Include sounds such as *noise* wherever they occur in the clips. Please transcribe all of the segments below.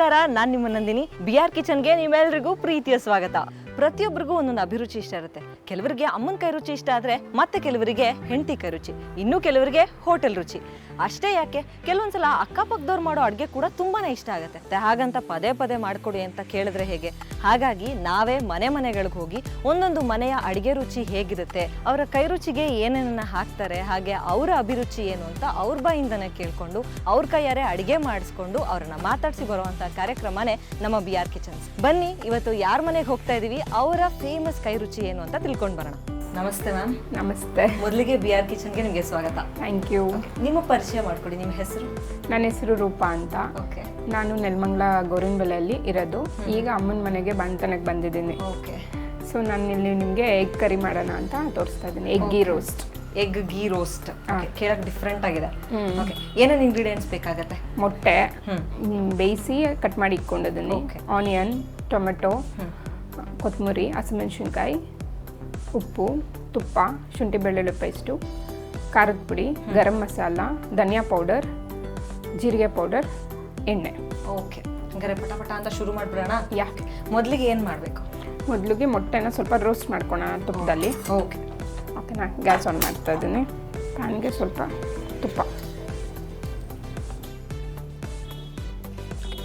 ನಮಸ್ಕಾರ ನಾನು ನಿಮ್ಮ ನಂದಿನಿ. ಬಿ ಆರ್ ಕಿಚನ್ಗೆ ನಿಮ್ಮೆಲ್ರಿಗೂ ಪ್ರೀತಿಯ ಸ್ವಾಗತ. ಪ್ರತಿಯೊಬ್ಬರಿಗೂ ಒಂದೊಂದು ಅಭಿರುಚಿ ಇಷ್ಟ ಇರುತ್ತೆ. ಕೆಲವರಿಗೆ ಅಮ್ಮನ ಕೈ ರುಚಿ ಇಷ್ಟ ಆದರೆ ಮತ್ತೆ ಕೆಲವರಿಗೆ ಹೆಂಡತಿ ಕೈ ರುಚಿ. ಇನ್ನೂ ಕೆಲವರಿಗೆ ಹೋಟೆಲ್ ರುಚಿ. ಅಷ್ಟೇ ಯಾಕೆ? ಕೆಲವೊಂದ್ಸಲ ಅಕ್ಕಪಕ್ಕದವ್ರು ಮಾಡೋ ಅಡುಗೆ ಕೂಡ ತುಂಬಾನೇ ಇಷ್ಟ ಆಗುತ್ತೆ. ಹಾಗಂತ ಪದೇ ಪದೇ ಮಾಡಿಕೊಡಿ ಅಂತ ಕೇಳಿದ್ರೆ ಹೇಗೆ? ಹಾಗಾಗಿ ನಾವೇ ಮನೆ ಮನೆಗಳಿಗೆ ಹೋಗಿ ಒಂದೊಂದು ಮನೆಯ ಅಡುಗೆ ರುಚಿ ಹೇಗಿರುತ್ತೆ, ಅವರ ಕೈ ರುಚಿಗೆ ಏನೇನನ್ನ ಹಾಕ್ತಾರೆ, ಹಾಗೆ ಅವರ ಅಭಿರುಚಿ ಏನು ಅಂತ ಅವ್ರ ಬಾಯಿಂದನೇ ಕೇಳಿಕೊಂಡು, ಅವ್ರ ಕೈಯಾರೆ ಅಡುಗೆ ಮಾಡಿಸ್ಕೊಂಡು ಅವ್ರನ್ನ ಮಾತಾಡಿಸಿ ಬರುವಂಥ ಕಾರ್ಯಕ್ರಮನೇ ನಮ್ಮ ಬಿ ಆರ್ ಕಿಚನ್ಸ್. ಬನ್ನಿ, ಇವತ್ತು ಯಾರ ಮನೆಗೆ ಹೋಗ್ತಾ ಇದೀವಿ ಅವರ ಫೇಮಸ್ ಕೈ ರುಚಿ ಏನು ಅಂತ ತಿಳ್ಕೊಂಡು ಬರೋಣ. ನಮಸ್ತೆ ಮ್ಯಾಮ್. ನಮಸ್ತೆ. ಮೊದಲಿಗೆ ಬಿ ಆರ್ ಕಿಚನ್ಗೆ ನಿಮಗೆ ಸ್ವಾಗತ. ಥ್ಯಾಂಕ್ ಯು ನಿಮ್ಮ ಪರಿಚಯ ಮಾಡಿಕೊಡಿ ನಿಮ್ಮ ಹೆಸರು? ನನ್ನ ಹೆಸರು ರೂಪಾ ಅಂತ. ಓಕೆ ನಾನು ನೆಲಮಂಗ್ಲ ಗೋರಿನಬೆಲೆಯಲ್ಲಿ ಇರೋದು. ಈಗ ಅಮ್ಮನ ಮನೆಗೆ ಬಂತನಕ್ಕೆ ಬಂದಿದ್ದೀನಿ. ಓಕೆ ಸೊ ನಾನು ಇಲ್ಲಿ ನಿಮಗೆ ಎಗ್ ಕರಿ ಮಾಡೋಣ ಅಂತ ತೋರಿಸ್ತಾ ಇದ್ದೀನಿ. Egg ghee roast egg ghee roast ಕೇಳಕ್ ಡಿಫ್ರೆಂಟ್ ಆಗಿದೆ. ಓಕೆ ಏನೇನು ಇಂಗ್ರೀಡಿಯೆಂಟ್ಸ್ ಬೇಕಾಗತ್ತೆ? ಮೊಟ್ಟೆ. ಬೇಯಿಸಿ ಕಟ್ ಮಾಡಿ ಇಟ್ಕೊಂಡಿದ್ದೀನಿ. Onion tomato. ಕೊತ್ತಂಬರಿ ಹಸಿಮೆಣಸಿನ್ಕಾಯಿ ಉಪ್ಪು ತುಪ್ಪ ಶುಂಠಿ ಬೆಳ್ಳುಳ್ಳಿ ಪೇಸ್ಟು ಖಾರದ ಪುಡಿ ಗರಂ ಮಸಾಲ ಧನಿಯಾ ಪೌಡರ್ ಜೀರಿಗೆ ಪೌಡರ್ ಎಣ್ಣೆ. ಓಕೆ. ಹಂಗಾರೆ ಪಟ ಪಟ ಅಂತ ಶುರು ಮಾಡ್ಬಿಡೋಣ? ಯಾಕೆ ಮೊದಲಿಗೆ ಏನು ಮಾಡಬೇಕು? ಮೊದಲಿಗೆ ಮೊಟ್ಟೆನ ಸ್ವಲ್ಪ ರೋಸ್ಟ್ ಮಾಡ್ಕೋಣ ತುಪ್ಪದಲ್ಲಿ. ಓಕೆ. ಓಕೆನಾ ಗ್ಯಾಸ್ ಆನ್ ಮಾಡ್ತಾ ಇದ್ದೀನಿ. ಪ್ಯಾನ್ಗೆ ಸ್ವಲ್ಪ ತುಪ್ಪ.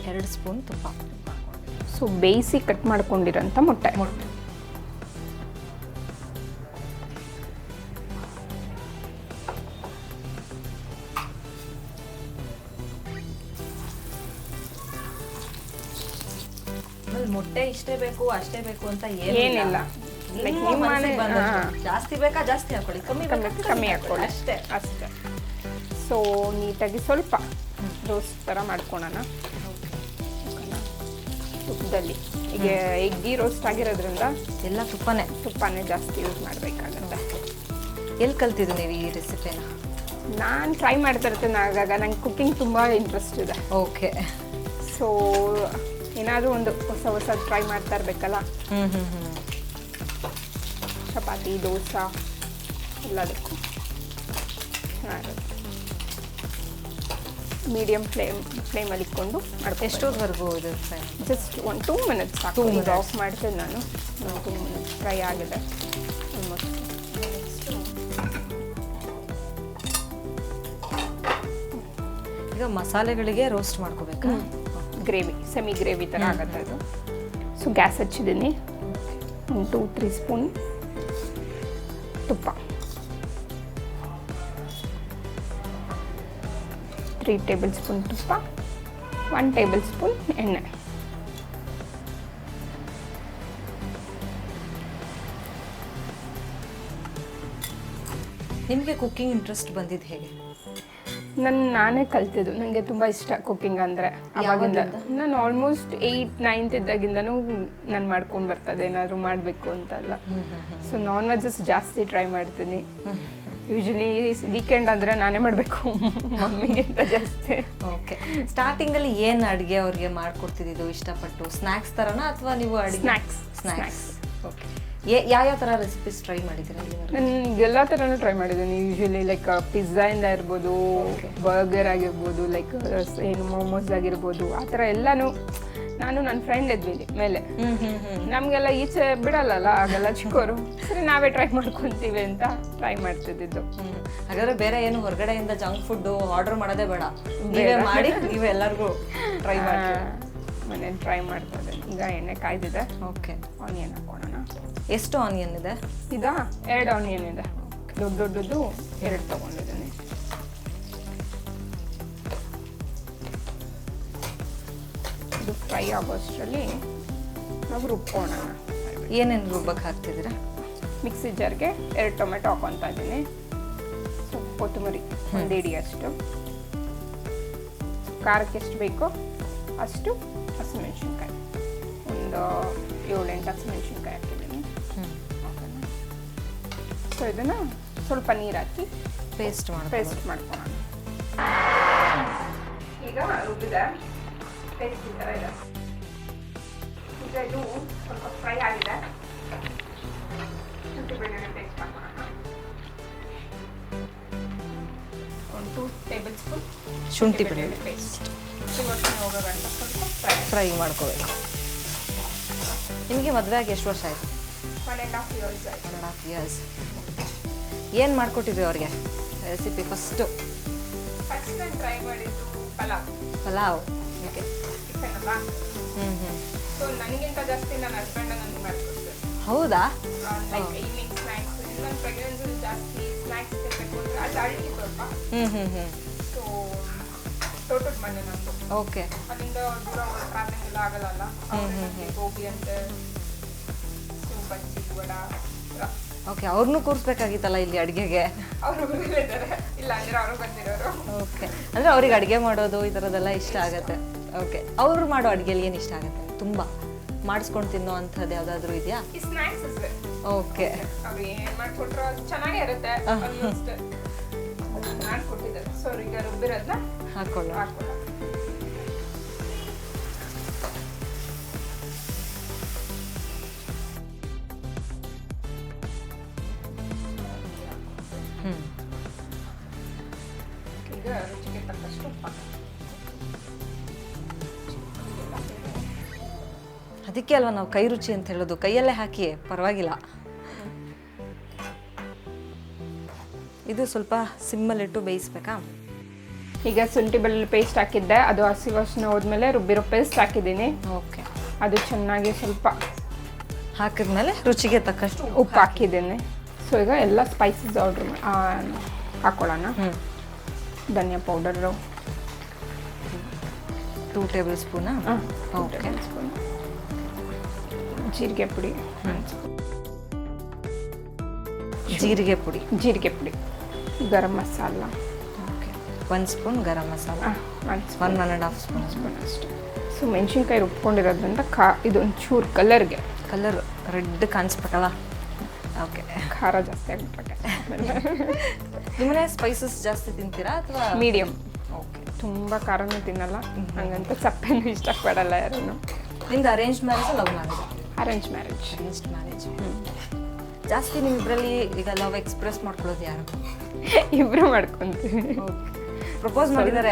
ಎರಡು ಸ್ಪೂನ್ ತುಪ್ಪ. ಸೊ ಬೇಯಿಸಿ ಕಟ್ ಮಾಡ್ಕೊಂಡಿರೋಂಥ ಮೊಟ್ಟೆ. ಮೊಟ್ಟೆ. ಮೊಟ್ಟೆ ಇಷ್ಟೇ ಬೇಕು ಅಷ್ಟೇ ಬೇಕು ಅಂತ ಏನಿಲ್ಲ. ನಿಮ್ಮ Like ನಿಮ್ಮ ಮನ್ಸಿಗೆ ಬಂದಷ್ಟು. ಜಾಸ್ತಿ ಬೇಕಾ ಜಾಸ್ತಿ ಹಾಕೊಳ್ಳಿ. ಕಮ್ಮಿ ಕಮ್ಮಿ ಬೇಕಾ ಕಮ್ಮಿ ಹಾಕ್ಕೊಳ್ಳಿ ಅಷ್ಟೇ. ಅಷ್ಟೇ. ಸೊ ನೀಟಾಗಿ ಸ್ವಲ್ಪ ದೋಸೆ ಥರ ಮಾಡ್ಕೊಳೋಣ? ತುಪ್ಪದಲ್ಲಿ ಈಗ ಎಗ್ಗಿ ರೋಸ್ಟ್ ಆಗಿರೋದ್ರಿಂದ ಎಲ್ಲ ತುಪ್ಪನೇ. ತುಪ್ಪನೇ ಜಾಸ್ತಿ ಯೂಸ್ ಮಾಡಬೇಕಾಗುತ್ತೆ. ಎಲ್ಲಿ ಕಲ್ತಿದ್ದು ನೀವು ಈ ರೆಸಿಪಿನ? ನಾನು ಟ್ರೈ ಮಾಡ್ತಾ ಇರ್ತೇನೆ ಆಗಾಗ. ನಂಗೆ ಕುಕ್ಕಿಂಗ್ ತುಂಬ ಇಂಟ್ರೆಸ್ಟ್ ಇದೆ. ಓಕೆ ಸೊ ಏನಾದರೂ ಒಂದು ಹೊಸ ಹೊಸ ಟ್ರೈ ಮಾಡ್ತಾ ಇರಬೇಕಲ್ಲ? ಹ್ಞೂ ಹ್ಞೂ ಹ್ಞೂ ಚಪಾತಿ ದೋಸೆ ಎಲ್ಲದಕ್ಕೂ. ಚೆನ್ನಾಗಿರುತ್ತೆ ಮೀಡಿಯಮ್ ಫ್ಲೇಮ್ ಫ್ಲೇಮಲ್ಲಿ ಇಟ್ಕೊಂಡು ಮಾಡ್ಕೊಂಡು ಎಷ್ಟೊತ್ತವರೆಗೂ ಇದು ಫ್ರೈ ಜಸ್ಟ್ ಒಂದು ಟೂ ಮಿನಿಟ್ಸ್ ಸಾಕು. Two ಈಗ ಆಫ್ ಮಾಡ್ತೀನಿ ನಾನು. ಟೂ ಮಿನಿಟ್ಸ್ ಫ್ರೈ ಆಗಿದೆ. ಈಗ ಮಸಾಲೆಗಳಿಗೆ ರೋಸ್ಟ್ ಮಾಡ್ಕೋಬೇಕು? ಗ್ರೇವಿ ಸೆಮಿ ಗ್ರೇವಿ ಥರ ಆಗುತ್ತೆ ಅದು. ಸೊ ಗ್ಯಾಸ್ ಹಚ್ಚಿದ್ದೀನಿ. ಒಂದು ಟೂ ತ್ರೀ ಸ್ಪೂನ್ ತುಪ್ಪ. ತ್ರೀ ಟೇಬಲ್ ಸ್ಪೂನ್ ತುಪ್ಪ ಒನ್ ಟೇಬಲ್ ಸ್ಪೂನ್ ಎಣ್ಣೆ. ನಿಮಗೆ ಕುಕ್ಕಿಂಗ್ ಇಂಟ್ರೆಸ್ಟ್ ಬಂದಿದ್ದು ಹೇಗೆ? ನನ್ನ ನಾನೇ ಕಲ್ತಿದ್ದು. ನನಗೆ ತುಂಬ ಇಷ್ಟ ಕುಕ್ಕಿಂಗ್ ಅಂದರೆ. ಅವಾಗಿಂದ ನಾನು ಆಲ್ಮೋಸ್ಟ್ ಏಯ್ಟ್ ನೈನ್ತ್ ಇದ್ದಾಗಿಂದನೂ ನಾನು ಮಾಡ್ಕೊಂಡು ಬರ್ತದೆ. ಏನಾದರೂ ಮಾಡಬೇಕು ಅಂತಲ್ಲ ಸೊ ನಾನ್ ವೆಜಸ್ ಜಾಸ್ತಿ ಟ್ರೈ ಮಾಡ್ತೀನಿ. ಯೂಶಲಿ ವೀಕೆಂಡ್ ಅಂದರೆ ನಾನೇ ಮಾಡಬೇಕು. ಮಮ್ಮಿಗಿಂತ ಜಾಸ್ತಿ. ಓಕೆ ಸ್ಟಾರ್ಟಿಂಗಲ್ಲಿ ಏನು ಅಡುಗೆ ಅವ್ರಿಗೆ ಮಾಡಿಕೊಡ್ತಿದ್ದು ಇಷ್ಟಪಟ್ಟು? ಸ್ನ್ಯಾಕ್ಸ್ ಥರನ ಅಥವಾ ನೀವು ಅಡುಗೆ? ಸ್ನ್ಯಾಕ್ಸ್ ಸ್ನ್ಯಾಕ್ಸ್ ಓಕೆ ಯಾವ್ಯಾವ ಥರ ರೆಸಿಪೀಸ್ ಟ್ರೈ ಮಾಡಿದ್ದೀರಾ? ನಾನು ಎಲ್ಲ ಥರನೂ ಟ್ರೈ ಮಾಡಿದ್ದೀನಿ. ಯೂಶಲಿ ಲೈಕ್ ಪಿಜ್ಜಾಯಿಂದ ಇರ್ಬೋದು ಬರ್ಗರ್ ಆಗಿರ್ಬೋದು ಲೈಕ್ ಏನು ಮೋಮೋಸ್ ಆಗಿರ್ಬೋದು ಆ ಥರ ಎಲ್ಲನೂ ನಾನು ನನ್ನ ಫ್ರೆಂಡ್ ಇದ್ವಿ ಮೇಲೆ. ನಮ್ಗೆಲ್ಲ ಈಚೆ ಬಿಡಲ್ಲಲ್ಲ ಆಗಲ್ಲ ಚಿಕ್ಕವರು ಸರಿ ನಾವೇ ಟ್ರೈ ಮಾಡ್ಕೊಂತೀವಿ ಅಂತ ಟ್ರೈ ಮಾಡ್ತಿದ್ದಿದ್ದು. ಹಾಗಾದ್ರೆ ಬೇರೆ ಏನು ಹೊರಗಡೆಯಿಂದ ಜಂಕ್ ಫುಡ್ ಆರ್ಡರ್ ಮಾಡೋದೇ ಬೇಡ. ನೀವೇ ಮಾಡಿ ನೀವೇ ಎಲ್ಲರಿಗೂ ಟ್ರೈ *laughs* ಮಾಡಿ. ಮನೇಲಿ ಟ್ರೈ ಮಾಡ್ತಾರೆ. ಈಗ ಎಣ್ಣೆ ಕಾಯ್ದಿದೆ. ಓಕೆ ಆನಿಯನ್ ಹಾಕೋಣ. ಎಷ್ಟು ಆನಿಯನ್ ಇದೆ? ಇದಾ? ಎರಡು ಆನಿಯನ್ ಇದೆ. ದೊಡ್ಡ ದೊಡ್ಡದು ಎರಡು ತಗೊಂಡಿದ್ದೀನಿ. ಫ್ರೈ ಆಗೋಷ್ಟರಲ್ಲಿ ನಾವು ರುಬ್ಕೋಣ. ಏನೇನು ರುಬ್ಬಕ್ಕೆ ಹಾಕ್ತಿದ್ದೀರಾ? ಮಿಕ್ಸಿ ಜಾರ್ಗೆ ಎರಡು ಟೊಮೆಟೊ ಹಾಕೊತಾ ಇದ್ದೀನಿ. ಸ್ವಲ್ಪ ಕೊತ್ತಂಬರಿ ಒಂದು ಇಡಿ ಅಷ್ಟು ಖಾರಕ್ಕೆ ಎಷ್ಟು ಬೇಕೋ ಅಷ್ಟು ಹಸಿಮೆಣ್ಸಿನ್ಕಾಯಿ. ಒಂದು ಏಳೆಂಟು ಹಸಿಮೆಣ್ಸಿನ್ಕಾಯಿ ಹಾಕಿದ್ದೀನಿ. ಸೊ ಇದನ್ನು ಸ್ವಲ್ಪ ನೀರು ಹಾಕಿ ಪೇಸ್ಟ್ ಮಾಡಿ ಪೇಸ್ಟ್ ಮಾಡ್ಕೊಳ್ಳೋಣ. ಈಗ ರುಬ್ಬಿದೆ. ಪೇಸ್ಟ್ ಈ ಥರ ಇದೆ. ಈಗ ಇದು ಸ್ವಲ್ಪ ಫ್ರೈ ಆಗಿದೆ. ಶುಂಠಿ ಬೆಳ್ಳುಳ್ಳಿ ಪೇಸ್ಟ್ ಮಾಡ್ಕೊಳ್ಳೋಣ. ಒಂದು ಟೂ ಟೇಬಲ್ ಸ್ಪೂನ್ ಶುಂಠಿ ಬೆಳ್ಳುಳ್ಳಿ ಪೇಸ್ಟ್ ಹೋಗೋಗಂಟ ಸ್ವಲ್ಪ ಫ್ರೈ ಫ್ರೈ ಮಾಡ್ಕೋಬೇಕು. ನಿಮಗೆ ಮದುವೆ ಆಗಿ ಎಷ್ಟು ವರ್ಷ ಆಯಿತು? ಒನ್ ಆ್ಯಂಡ್ ಹಾಫ್ ಇಯರ್ಸ್ ಆಯ್ತು. ಒನ್ ಆ್ಯಂಡ್ ಹಾಫ್ ಇಯರ್ಸ್ ಏನು ಮಾಡಿಕೊಟ್ಟಿದ್ರಿ ಅವ್ರಿಗೆ? ರೆಸಿಪಿ ಫಸ್ಟು ಫಸ್ಟ್ ನಾನು ಟ್ರೈ ಮಾಡಿದ್ದು ಪಲಾವ್. ಪಲಾವ್. ಅಲ್ಲ ಹ್ಞೂ ಹ್ಞೂ ಸೊ ನನಗಿಂತ ಜಾಸ್ತಿ ನನ್ನ ಹಸ್ಬೆಂಡ್ ನನಗೆ ಮಾಡ್ಕೊಡ್ತಾರೆ ಹೌದಾ? ಲೈಕ್ ಈವ್ನಿಂಗ್ ಸ್ನ್ಯಾಕ್ಸ್ ನನ್ನ ಪ್ರೆಗ್ನೆನ್ಸಿ ಜಾಸ್ತಿ ಸ್ನ್ಯಾಕ್ಸ್ ತಿನ್ನಬೇಕು ಅಂದರೆ ಅದು ಹಳ್ಳಿ ಸ್ವಲ್ಪ. ಹ್ಞೂ ಹ್ಞೂ ಹ್ಞೂ ಸೊ ತೋಟದ ಮನೆ ನಂದು. ಓಕೆ. ಅಲ್ಲಿಂದ ದೂರ ಟ್ರಾವೆಲಿಂಗ್ ಎಲ್ಲ ಆಗಲ್ಲ. ಗೋಬಿ ಅಂತ ಬಜ್ಜಿ ವಡ ಓಕೆ ಅವ್ರನ್ನೂ ಕೂರಿಸ್ಬೇಕಾಗಿತ್ತಲ್ಲ ಇಲ್ಲಿ ಅಡುಗೆಗೆ? ಅವರು ಇಲ್ಲ ಅಂದ್ರೆ ಅವರು ಬಂದಿರೋರು. ಓಕೆ. ಅಂದರೆ ಅವ್ರಿಗೆ ಅಡುಗೆ ಮಾಡೋದು ಈ ಥರದ್ದೆಲ್ಲ ಇಷ್ಟ ಆಗುತ್ತೆ. ಓಕೆ ಅವರು ಮಾಡೋ ಅಡುಗೆಲಿ ಏನು ಇಷ್ಟ ಆಗುತ್ತೆ? ತುಂಬ. ಮಾಡಿಸ್ಕೊಂಡು ತಿನ್ನೋ ಅಂಥದ್ದು ಯಾವುದಾದ್ರೂ ಇದೆಯಾ? ಈ ಸ್ನ್ಯಾಕ್ಸ್ ಅಷ್ಟೇ ಓಕೆ ಅವ್ರು ಏನ್ ಮಾಡ್ಕೊಟ್ರು ಅದು ಚೆನ್ನಾಗೇ ಇರುತ್ತೆ. ಆಲ್ಮೋಸ್ಟ್ ಮಾಡ್ಕೊಟ್ಟಿದ್ದಾರೆ ಸೊ ಈಗ ರುಬ್ಬಿರೋದನ್ನ ಹಾಕೊಳ್ಳೋ ಹಾಕೊಳ್ಳ ಅದಕ್ಕೆ ಅಲ್ವಾ ನಾವು ಕೈ ರುಚಿ ಅಂತ ಹೇಳೋದು? ಕೈಯಲ್ಲೇ ಹಾಕಿ ಪರವಾಗಿಲ್ಲ. ಇದು ಸ್ವಲ್ಪ ಸಿಮ್ಮಲ್ಲಿಟ್ಟು ಬೇಯಿಸ್ಬೇಕಾ? ಈಗ ಶುಂಠಿ ಬೆಳ್ಳುಳ್ಳಿ ಪೇಸ್ಟ್ ಹಾಕಿದ್ದೆ. ಅದು ಹಸಿ ವಾಸನೆ ಹೋದ್ಮೇಲೆ ರುಬ್ಬಿರೋ ಪೇಸ್ಟ್ ಹಾಕಿದ್ದೀನಿ. ಓಕೆ. ಅದು ಚೆನ್ನಾಗಿ ಸ್ವಲ್ಪ ಹಾಕಿದ್ಮೇಲೆ ರುಚಿಗೆ ತಕ್ಕಷ್ಟು ಉಪ್ಪು ಹಾಕಿದ್ದೀನಿ. ಸೊ ಈಗ ಎಲ್ಲ ಸ್ಪೈಸಸ್ ಆರ್ಡ್ರ್ ಹಾಕೊಳ್ಳೋಣ. ಧನಿಯಾ ಪೌಡರು ಟೂ ಟೇಬಲ್ ಸ್ಪೂನಾ ಓಕೆ ಜೀರಿಗೆ ಪುಡಿ. ಜೀರಿಗೆ ಪುಡಿ. ಜೀರಿಗೆ ಪುಡಿ. ಗರಂ ಮಸಾಲ. ಓಕೆ. ಒಂದು spoon garam masala. One one and half spoon spoon ಅಷ್ಟು. ಸೊ ಮೆಣಸಿನ್ಕಾಯಿ ರುಬ್ಕೊಂಡಿರೋದ್ರಿಂದ ಕಾ ಇದೊಂದು ಚೂರು ಕಲರ್ಗೆ. ಕಲರ್ ರೆಡ್ ಕಾಣಿಸ್ಬೇಕಲ್ಲ? ಓಕೆ. ಖಾರ ಜಾಸ್ತಿ ಆಗ್ಬಿಟ್ಟೆ *laughs* ನಿಮ್ಮನೆ ಸ್ಪೈಸಸ್ ಜಾಸ್ತಿ ತಿಂತೀರಾ ಅಥವಾ? Medium okay. ತುಂಬ ಖಾರನೂ ತಿನ್ನಲ್ಲ. ಹಂಗಂತ ಸಪ್ಪೆನೂ ಇಷ್ಟಪಡಲ್ಲ ಯಾರನ್ನು. ನಿಮ್ದು arrange marriage love marriage arrange marriage arranged marriage ಜಾಸ್ತಿ ನಿಮ್ಮಿಬ್ಬರಲ್ಲಿ ಈಗ ಲವ್ ಎಕ್ಸ್ಪ್ರೆಸ್ ಮಾಡ್ಕೊಳ್ಳೋದು ಯಾರು? ಇಬ್ರು ಮಾಡ್ಕೊಂತೀವಿ. ಪ್ರಪೋಸ್ ಮಾಡಿದ್ದಾರೆ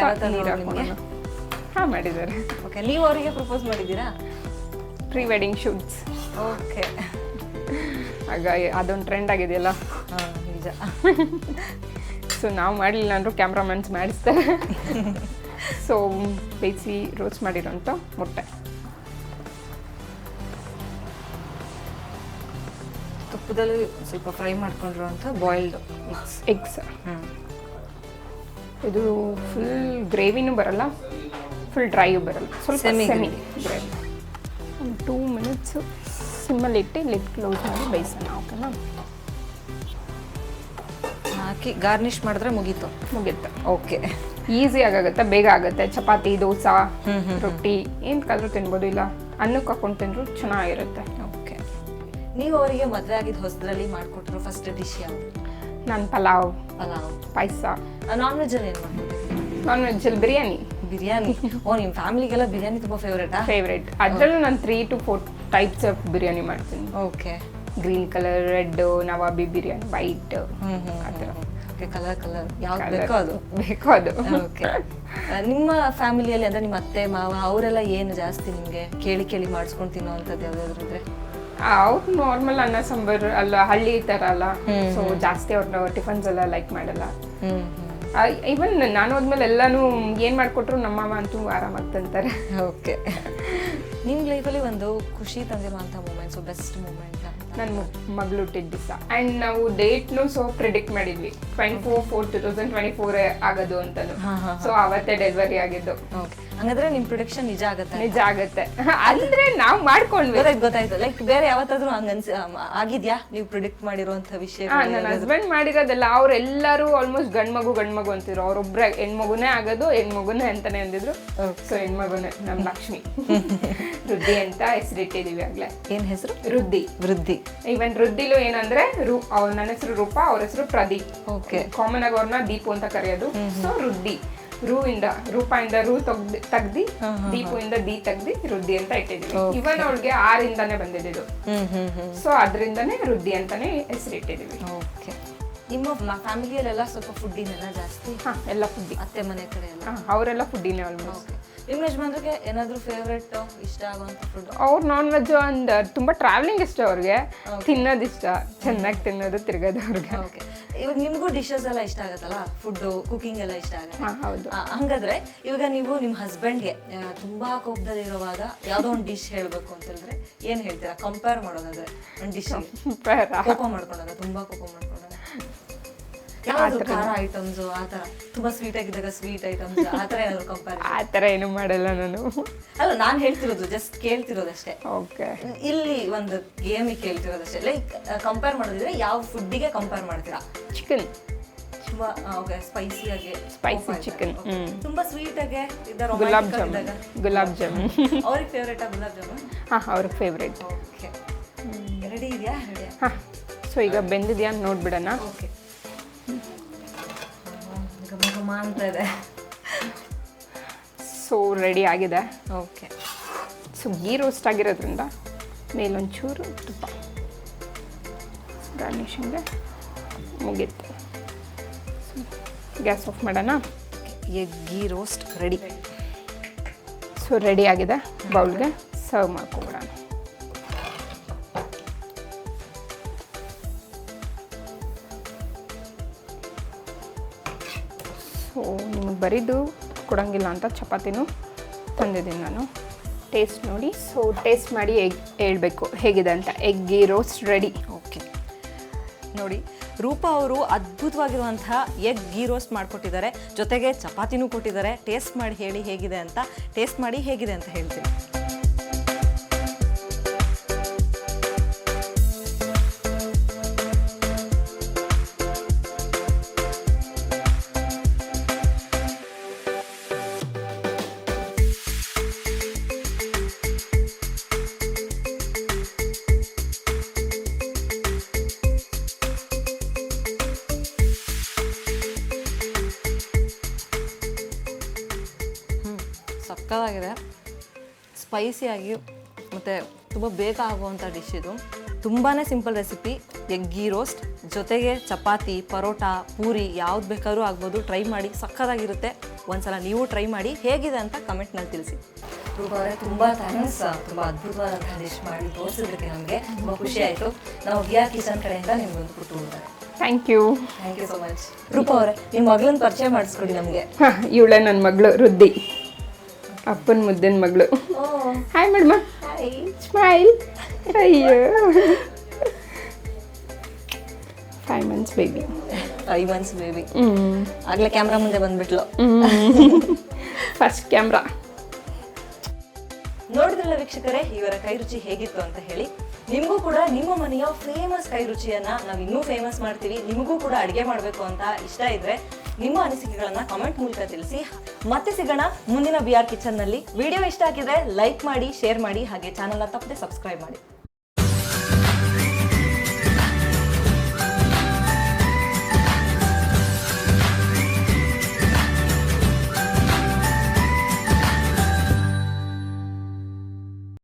ಹಾಂ ಮಾಡಿದ್ದಾರೆ. ಓಕೆ ನೀವು ಅವರಿಗೆ ಪ್ರಪೋಸ್ ಮಾಡಿದ್ದೀರಾ? ಪ್ರೀ ವೆಡ್ಡಿಂಗ್ ಶೂಟ್ಸ್ ಓಕೆ ಆಗ ಅದೊಂದು ಟ್ರೆಂಡ್ ಆಗಿದೆಯಲ್ಲ? ಹಾಂ ನಿಜ. ಸೊ ನಾವು ಮಾಡಲಿಲ್ಲ ಅಂದರೂ ಕ್ಯಾಮ್ರಾಮನ್ಸ್ ಮಾಡಿಸ್ತಾರೆ. ಸೊ ಬೇಯಿಸಿ ರೋಸ್ಟ್ ಮಾಡಿರೋಂಥ ಮೊಟ್ಟೆ. ತುಪ್ಪದಲ್ಲಿ ಸ್ವಲ್ಪ ಫ್ರೈ ಮಾಡ್ಕೊಂಡಿರುವಂಥ ಬಾಯ್ಲ್ಡ್ ಮಿಕ್ಸ್ ಎಗ್ಸ್. ಹ್ಞೂ ಇದು ಫುಲ್ ಗ್ರೇವಿನೂ ಬರಲ್ಲ ಫುಲ್ ಡ್ರೈಯೂ ಬರಲ್ಲ. ಸ್ವಲ್ಪ ಸೆಮಿ ಸೆಮಿ ಗ್ರೇವಿ. ಒಂದು ಟೂ ಮಿನಿಟ್ಸು ಸಿಮ್ಮಲ್ಲಿ ಇಟ್ಟು ಲಿಡ್ ಕ್ಲೋಸ್ ಮಾಡಿ ಬೇಯಿಸೋಣ ಓಕೆನಾ? ಹಾಕಿ ಗಾರ್ನಿಷ್ ಮಾಡಿದ್ರೆ ಮುಗೀತು. ಮುಗಿಯುತ್ತೆ ಓಕೆ. ಈಸಿ ಆಗುತ್ತೆ ಬೇಗ ಆಗುತ್ತೆ. ಚಪಾತಿ ದೋಸೆ ರೊಟ್ಟಿ ಏನು ತಿನ್ಬೋದು. ಇಲ್ಲ ಅನ್ನಕ್ಕೆ ಹಾಕೊಂಡು ತಿಂದ್ರು ಚೆನ್ನಾಗಿರುತ್ತೆ. ನೀವು ಅವರಿಗೆ ಮದುವೆ ಆಗಿದ್ದು ಹೊಸದ್ರಲ್ಲಿ ಮಾಡಿಕೊಟ್ರು ಫಸ್ಟ್ ಡಿಶ್ ಯಾವುದು? ನಾನು ಪಲಾವ್. ಪಲಾವ್. ಪಾಯಸ. ನಾನ್ ವೆಜ್ಜಲ್ಲಿ ಏನು ಮಾಡ್ಕೊಟ್ಟಿದ್ದೀರಿ ನಾನ್ ವೆಜ್ಜಲ್ಲಿ ಬಿರಿಯಾನಿ. ಬಿರಿಯಾನಿ? ಓ ನಿಮ್ಮ ಫ್ಯಾಮಿಲಿಗೆಲ್ಲ ಬಿರಿಯಾನಿ ತುಂಬ ಫೇವ್ರೇಟಾ ಫೇವ್ರೇಟ್ ಅದರಲ್ಲೂ ನಾನು three to four types of biryani ಮಾಡ್ತೀನಿ. Okay green colour red Nawabi biryani white ಆ ಥರ. ಓಕೆ ಕಲರ್ ಕಲರ್ ಯಾವ್ದು ಬೇಕೋ ಅದು? ಬೇಕೋ ಅದು. ಓಕೆ ನಿಮ್ಮ ಫ್ಯಾಮಿಲಿಯಲ್ಲಿ ಅಂದ್ರೆ ನಿಮ್ಮ ಅತ್ತೆ ಮಾವ ಅವರೆಲ್ಲ ಏನು ಜಾಸ್ತಿ ನಿಮಗೆ ಕೇಳಿ ಕೇಳಿ ಮಾಡಿಸ್ಕೊಂಡು ತಿನ್ನೋವಂಥದ್ದು ಯಾವ್ದಾದ್ರು ಇದ್ರೆ? ಅವ್ರು ನಾರ್ಮಲ್ ಅನ್ನ ಸಾಂಬಾರು ಅಲ್ಲ ಹಳ್ಳಿ ಥರ ಅಲ್ಲ. ಸೊ ಜಾಸ್ತಿ ಅವ್ರನ್ನ ಟಿಫನ್ಸ್ ಎಲ್ಲ ಲೈಕ್ ಮಾಡಲ್ಲ. ಈವನ್ ಇವನ್ ನಾನು ಹೋದ್ಮೇಲೆ ಎಲ್ಲಾನು ಏನು ಮಾಡಿಕೊಟ್ರು ನಮ್ಮ ಮಾಮ ಅಂತೂ ಆರಾಮಾಗಿ ತಿಂತಾರೆ. ಓಕೆ. ನಿಮ್ಮ ಲೈಫಲ್ಲಿ ಒಂದು ಖುಷಿ ತಂದಿರುವಂಥ ಮೂಮೆಂಟ್ಸು ಬೆಸ್ಟ್ ಮೂಮೆಂಟ್ ನನ್ನ ಮಗಳು ಹುಟ್ಟಿದ ದಿವಸ. ಆ್ಯಂಡ್ ನಾವು ಡೇಟ್ನು ಸೊ ಪ್ರಿಡಿಕ್ಟ್ ಮಾಡಿದ್ವಿ. Twenty four four two thousand twenty four ಆಗೋದು ಅಂತಲೂ ಹಾ, ಸೊ ಅವತ್ತೇ ಡೆಲಿವರಿ ಆಗಿದ್ದು. ಓಕೆ. ಹಂಗಾದ್ರೆ ನಿಮ್ ಪ್ರೊಡಕ್ಷನ್ ನಿಜ ಆಗುತ್ತೆ. ನಿಜ ಆಗತ್ತೆ. ಅಂದ್ರೆ ನಾವ್ ಮಾಡ್ಕೊಂಡ್ವಿ. ಗೊತ್ತಾಯ್ತು ಗೊತ್ತಾಯ್ತು. ಲೈಕ್ ಬೇರೆ ಯಾವತ್ತಾದ್ರೂ ಹಂಗ ಅನ್ಸಿ ಆಗಿದ್ಯಾ? ನೀವು ಪ್ರಿಡಿಕ್ಟ್ ಮಾಡಿರುವಂತ ವಿಷಯ ನನ್ನ ಹಸ್ಬೆಂಡ್ ಮಾಡಿರೋದಲ್ಲ ಅವ್ರೆಲ್ಲರೂ ಆಲ್ಮೋಸ್ಟ್ ಗಂಡ್ ಮಗು ಗಂಡ್ ಮಗು ಅಂತಿದ್ರು. ಅವ್ರೊಬ್ರ ಹೆಣ್ಮಗುನೇ ಆಗೋದು ಹೆಣ್ಮಗುನೇ ಅಂತಾನೆ ಅಂದಿದ್ರು. ಸೊ ಹೆಣ್ಮಗುನೇ ನಮ್ ಲಕ್ಷ್ಮಿ. *laughs* ವೃದ್ಧಿ ಅಂತ ಹೆಸರಿಟ್ಟಿದೀವಿ ಆಗ್ಲೇ. ಏನ್ ಹೆಸರು? ವೃದ್ಧಿ. ವೃದ್ಧಿ. ಈವನ್ ವೃದ್ಧಿಲು ಏನಂದ್ರೆ ರೂ ನನ್ನ ಹೆಸರು ರೂಪಾ ಅವ್ರ ಹೆಸರು ಪ್ರದೀಪ್. ಓಕೆ ಕಾಮನ್ ಆಗಿ ಅವ್ರನ್ನ ದೀಪು ಅಂತ ಕರೆಯೋದು. ಸೊ ವೃದ್ಧಿ. ರೂ ಇಂದ ರೂಪಾಯಿಂದ ರೂ ತೆಗ್ದು ತೆಗ್ದಿ ದೀಪು ಇಂದ ದಿ ತೆಗ್ದಿ ರುದ್ದಿ ಅಂತ ಇಟ್ಟಿದೀವಿ ಇವನ್ ಅವಳಿಗೆ ಆರಿಂದಾನೇ ಬಂದಿದ್ದು ಹ್ಞೂ ಹ್ಞೂ ಹ್ಞೂ ಸೊ ಅದರಿಂದನೇ ರುದ್ದಿ ಅಂತಾನೆ ಹೆಸರಿಟ್ಟಿದೀವಿ ಓಕೆ ನಿಮ್ಮ ಫ್ಯಾಮಿಲಿಯಲ್ಲೆಲ್ಲ ಸ್ವಲ್ಪ ಫುಡ್ಡಿನೆಲ್ಲ ಜಾಸ್ತಿ? ಹಾ ಎಲ್ಲ ಫುಡ್ಡಿ ಅತ್ತೆ ಮನೆ ಕಡೆ ಎಲ್ಲ? ಅವರೆಲ್ಲ ಫುಡ್ಡಿನೇ ಆಲ್ಮೋಸ್ಟ್ ನಿಮ್ಮ ಯಜಮಾನ್ರಿಗೆ ಏನಾದರೂ ಫೇವ್ರೆಟ್ ಇಷ್ಟ ಆಗುವಂಥ ಫುಡ್ ಅವ್ರು ನಾನ್ ವೆಜ್ ಅಂಡ್ ತುಂಬಾ ಟ್ರಾವೆಲಿಂಗ್ ಇಷ್ಟ ಅವ್ರಿಗೆ. ತಿನ್ನೋದು ಇಷ್ಟ. ಚೆನ್ನಾಗಿ ತಿನ್ನೋದು ತಿರ್ಗೋದು ಅವ್ರಿಗೆ. ಓಕೆ ಇವಾಗ ನಿಮಗೂ ಡಿಶಸ್ ಎಲ್ಲ ಇಷ್ಟ ಆಗುತ್ತಲ್ಲ? ಫುಡ್ಡು ಕುಕಿಂಗ್ ಎಲ್ಲ ಇಷ್ಟ ಆಗುತ್ತೆ. ಹೌದು. ಹಂಗಾದ್ರೆ ಇವಾಗ ನೀವು ನಿಮ್ಮ ಹಸ್ಬೆಂಡ್ಗೆ ತುಂಬಾ ಕೋಪದಲ್ಲಿರುವಾಗ ಯಾವುದೋ ಒಂದು ಡಿಶ್ ಹೇಳಬೇಕು ಅಂತಂದ್ರೆ ಏನ್ ಹೇಳ್ತೀರಾ? ಕಂಪೇರ್ ಮಾಡೋದಾದ್ರೆ ಒಂದು ಡಿಶ್ ಕೋಪ ಮಾಡ್ಕೊಂಡಾಗ ತುಂಬಾ ಕೋಪ ಮಾಡ್ಕೊಂಡಾಗ ಯಾವ್ದು ಖಾರ ಐಟಮ್ಸ್ ಆ ಥರ ತುಂಬಾ ಸ್ವೀಟ್ ಆಗಿದ್ದಾಗ ಸ್ವೀಟ್ ಐಟಮ್ಸ್ ಆ ಏನಾದ್ರು ಕಂಪೇರ್ ಆ ಥರ ಏನು ಮಾಡಲ್ಲ ನಾನು. ಅಲ್ಲ ನಾನು ಹೇಳ್ತಿರೋದು ಜಸ್ಟ್ ಕೇಳ್ತಿರೋದಷ್ಟೇ. ಓಕೆ ಇಲ್ಲಿ ಒಂದು ಗೇಮಿಗೆ ಕೇಳ್ತಿರೋದಷ್ಟೇ. ಲೈಕ್ ಕಂಪೇರ್ ಮಾಡೋದಿದ್ರೆ ಯಾವ ಫುಡ್ಡಿಗೆ ಕಂಪೇರ್ ಮಾಡ್ತೀರಾ? ಚಿಕನ್ ತುಂಬಾ ಓಕೆ ಸ್ಪೈಸಿ ಆಗಿ ಸ್ಪೈಸಿ ಚಿಕನ್. ತುಂಬಾ ಸ್ವೀಟ್ ಆಗಿ ಗುಲಾಬ್ ಜಾಮೂನ್ ಗುಲಾಬ್ ಜಾಮೂನ್. ಅವ್ರಿಗೆ ಫೇವ್ರೇಟ್ ಗುಲಾಬ್ ಜಾಮೂನ್? ಹಾಂ ಅವ್ರಿಗೆ ಫೇವ್ರೇಟ್ ಓಕೆ ರೆಡಿ ಇದೆಯಾ? ರೆಡಿ ಹಾಂ. ಸೊ ಈಗ ಬೆಂದಿದೆಯಾ ನೋಡ್ಬಿಡೋಣ. ಓಕೆ ಘಮ ಘಮ ಅಂತ ಇದೆ. ಸೊ ರೆಡಿ ಆಗಿದೆ. ಓಕೆ ಸೊ ಗೀ ರೋಸ್ಟ್ ಆಗಿರೋದ್ರಿಂದ ಮೇಲೊಂಚೂರು ತುಪ್ಪ. ಗಾರ್ನಿಷಿಂಗ್ಗೆ ಮುಗೀತು. ಗ್ಯಾಸ್ ಆಫ್ ಮಾಡೋಣ? Egg ghee roast ready so ready ಆಗಿದೆ ಬೌಲ್ಗೆ ಸರ್ವ್ ಮಾಡ್ಕೊಬಿಡೋಣ ಸೊ ನಿಮಗೆ ಬರೀದು ಕೊಡೋಂಗಿಲ್ಲ ಅಂತ ಚಪಾತಿನೂ ತಂದಿದ್ದೀನಿ ನಾನು. ಟೇಸ್ಟ್ ನೋಡಿ. ಸೊ ಟೇಸ್ಟ್ ಮಾಡಿ ಎಗ್ ಹೇಳಬೇಕು, ಹೇಗಿದೆ ಅಂತ. ಎಗ್ಗಿ ರೋಸ್ಟ್ ರೆಡಿ ಓಕೆ ನೋಡಿ, ರೂಪಾ ಅವರು ಅದ್ಭುತವಾಗಿರುವಂತಹ ಎಗ್ ಗೀ ರೋಸ್ಟ್ ಮಾಡಿಕೊಟ್ಟಿದ್ದಾರೆ. ಜೊತೆಗೆ ಚಪಾತಿನೂ ಕೊಟ್ಟಿದ್ದಾರೆ. ಟೇಸ್ಟ್ ಮಾಡಿ ಹೇಳಿ ಹೇಗಿದೆ ಅಂತ. ಟೇಸ್ಟ್ ಮಾಡಿ ಹೇಗಿದೆ ಅಂತ ಹೇಳ್ತೀನಿ. ಸ್ಪೈಸಿಯಾಗಿ ಮತ್ತು ತುಂಬ ಬೇಗ ಆಗುವಂಥ ಡಿಶ್ ಇದು. ತುಂಬಾ simple recipe egg ghee roast ಜೊತೆಗೆ ಚಪಾತಿ ಪರೋಟ ಪೂರಿ ಯಾವ್ದು ಬೇಕಾದ್ರೂ ಆಗ್ಬೋದು. ಟ್ರೈ ಮಾಡಿ ಸಕ್ಕತ್ತಾಗಿರುತ್ತೆ. ಒಂದ್ಸಲ ನೀವು ಟ್ರೈ ಮಾಡಿ ಹೇಗಿದೆ ಅಂತ ಕಮೆಂಟ್ನಲ್ಲಿ ತಿಳಿಸಿ. ತುಂಬ ಥ್ಯಾಂಕ್ಸ್ ತುಂಬ ಅದ್ಭುತವಾದಂತಹ ಡಿಶ್ ಮಾಡಿ ತೋರಿಸಿದ್ದಕ್ಕೆ ನಮಗೆ ತುಂಬ ಖುಷಿ ಆಯಿತು. ನಾವು ಗಿಯಾ ಕಿಚನ್ ಕಡೆಯಿಂದ ನಿಮ್ಗೊಂದು ಪುಟ್ಟು ಊಟ thank you thank you so much Roopa ಅವರೇ ನಿಮ್ಮ ಮಗಳನ್ನ ಪರಿಚಯ ಮಾಡಿಸ್ಕೊಡಿ ನಮಗೆ. *laughs* ಇವಳೆ ನನ್ನ ಮಗಳು ರುದ್ದಿ. ಅಪ್ಪನ ಮುದ್ದಿನ ಮಗಳು. Hi madam. ಸ್ಮೈಲ್ *laughs* ಅಯ್ಯೋ. Five months baby five months baby ಆಗ್ಲೇ ಕ್ಯಾಮ್ರಾ ಮುಂದೆ ಬಂದ್ಬಿಟ್ಲು. ಫಸ್ಟ್ ಕ್ಯಾಮ್ರಾ ನೋಡಿದ್ರಲ್ಲ ವೀಕ್ಷಕರೇ ಇವರ ಕೈ ರುಚಿ ಹೇಗಿತ್ತು ಅಂತ ಹೇಳಿ. ನಿಮಗೂ ಕೂಡ ನಿಮ್ಮ ಮನೆಯ ಫೇಮಸ್ ಕೈ ರುಚಿಯನ್ನ ನಾವು ಇನ್ನೂ ಫೇಮಸ್ ಮಾಡ್ತೀವಿ. ನಿಮಗೂ ಕೂಡ ಅಡುಗೆ ಮಾಡಬೇಕು ಅಂತ ಇಷ್ಟ ಇದ್ರೆ ನಿಮ್ಮ ಅನಿಸಿಕೆಗಳನ್ನ ಕಮೆಂಟ್ ಮೂಲಕ ತಿಳಿಸಿ. ಮತ್ತೆ ಸಿಗೋಣ ಮುಂದಿನ ಬಿ ಆರ್ ಕಿಚನ್ನಲ್ಲಿ. ವಿಡಿಯೋ ಇಷ್ಟ ಆಗಿದ್ರೆ ಲೈಕ್ ಮಾಡಿ ಶೇರ್ ಮಾಡಿ, ಹಾಗೆ ಚಾನಲ್ನ ತಪ್ಪದೆ ಸಬ್ಸ್ಕ್ರೈಬ್ ಮಾಡಿ.